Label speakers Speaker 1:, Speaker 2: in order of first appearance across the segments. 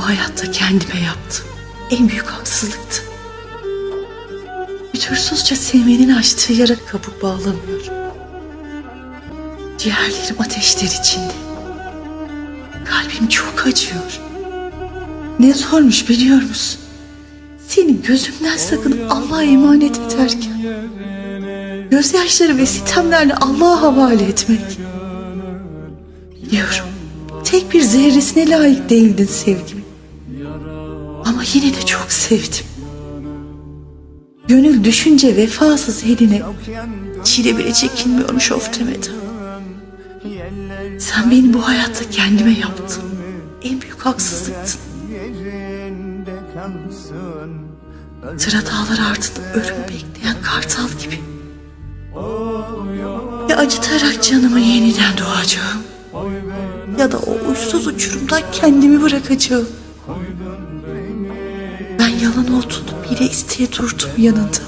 Speaker 1: Bu hayatta kendime yaptın. En büyük haksızlıktı. Fütursuzca sevmenin açtığı yara kabuk bağlamıyor. Ciğerlerim ateşler içinde. Kalbim çok acıyor. Ne zormuş biliyor musun? Seni gözümden sakın Allah'a emanet ederken gözyaşları ve sitemlerle Allah'a havale etmek. Biliyorum. Tek bir zerresine layık değildin sevgimi. Ama yine de çok sevdim. Gönül düşünce vefasız eline çile bile çekinmiyormuş of demeden. Sen beni bu hayatta kendime yaptın. En büyük haksızlıktın. Sıra dağlar ardında ölüm bekleyen kartal gibi. Ya acıtarak canımı yeniden doğacağım. Ya da o uçsuz uçurumdan kendimi bırakacağım. Yalan olduğunu bile isteye durdum yanında.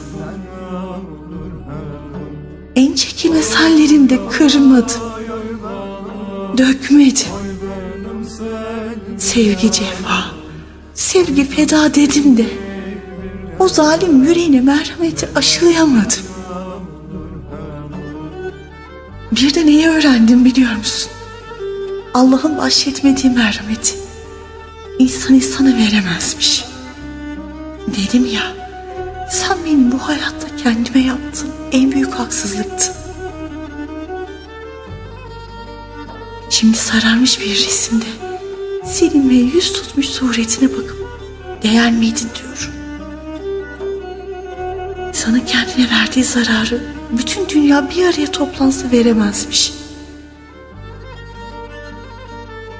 Speaker 1: En çekilmez hallerimde kırmadım. Dökmedim. Sevgi cefa, sevgi feda dedim de o zalim yüreğine merhameti aşılayamadım. Bir de neyi öğrendim biliyor musun? Allah'ın bahşetmediği merhameti insan insana veremezmiş. Dedim ya, sen benim bu hayatta kendime yaptığım en büyük haksızlıktı. Şimdi sararmış bir resimde silinmeye yüz tutmuş suretine bakıp değer miydin diyorum. Sana kendine verdiği zararı bütün dünya bir araya toplansa veremezmiş.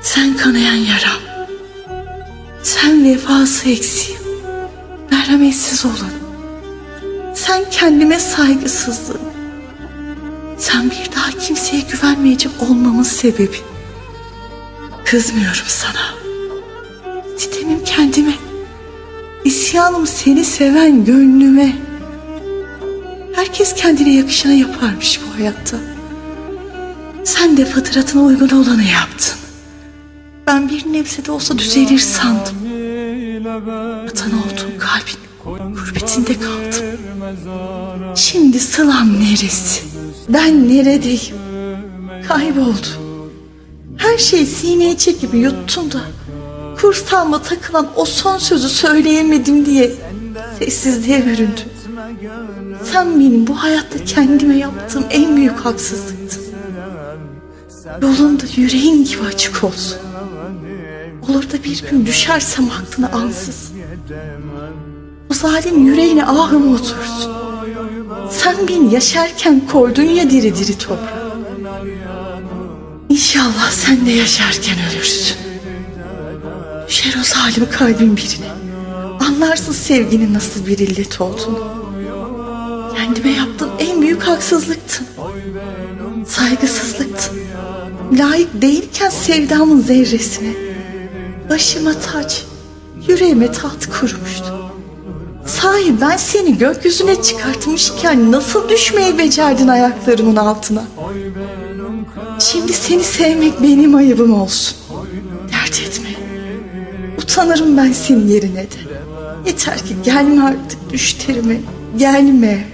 Speaker 1: Sen kanayan yaram. Sen vefası eksiğim. Merhametsiz olan. Sen kendime saygısızlığım. Sen bir daha kimseye güvenmeyecek olmamın sebebi. Kızmıyorum sana. Sitemim kendime. İsyanım seni seven gönlüme. Herkes kendine yakışana yaparmış bu hayatta. Sen de fıtratına uygun olanı yaptın. Ben bir nebze de olsa düzelir sandım. Vatan kalbin gurbetinde kaldım. Şimdi sılam neresi? Ben neredeyim? Kayboldum. Her şeyi sineye çekip yuttum da kursağıma takılan o son sözü söyleyemedim diye sessizliğe büründüm. Sen benim bu hayatta kendime yaptığım en büyük haksızlıktın. Yolunda yüreğin gibi açık olsun. Olur da bir gün düşersem aklına ansız. O zalim yüreğine ahım otursun. Sen beni yaşarken koydun ya diri diri toprağa. İnşallah sen de yaşarken ölürsün. Düşer o zalim kalbin birine. Anlarsın sevginin nasıl bir illet olduğunu. Kendime yaptığım en büyük haksızlıktın. Saygısızlıktın. Layık değilken sevdamın zerresine. Başıma taç, yüreğime taht kurmuştu. Sahi ben seni gökyüzüne çıkartmışken nasıl düşmeyi becerdin ayaklarımın altına? Şimdi seni sevmek benim ayıbım olsun. Dert etme. Utanırım ben senin yerine de. Yeter ki gelme artık düşlerime. Gelme.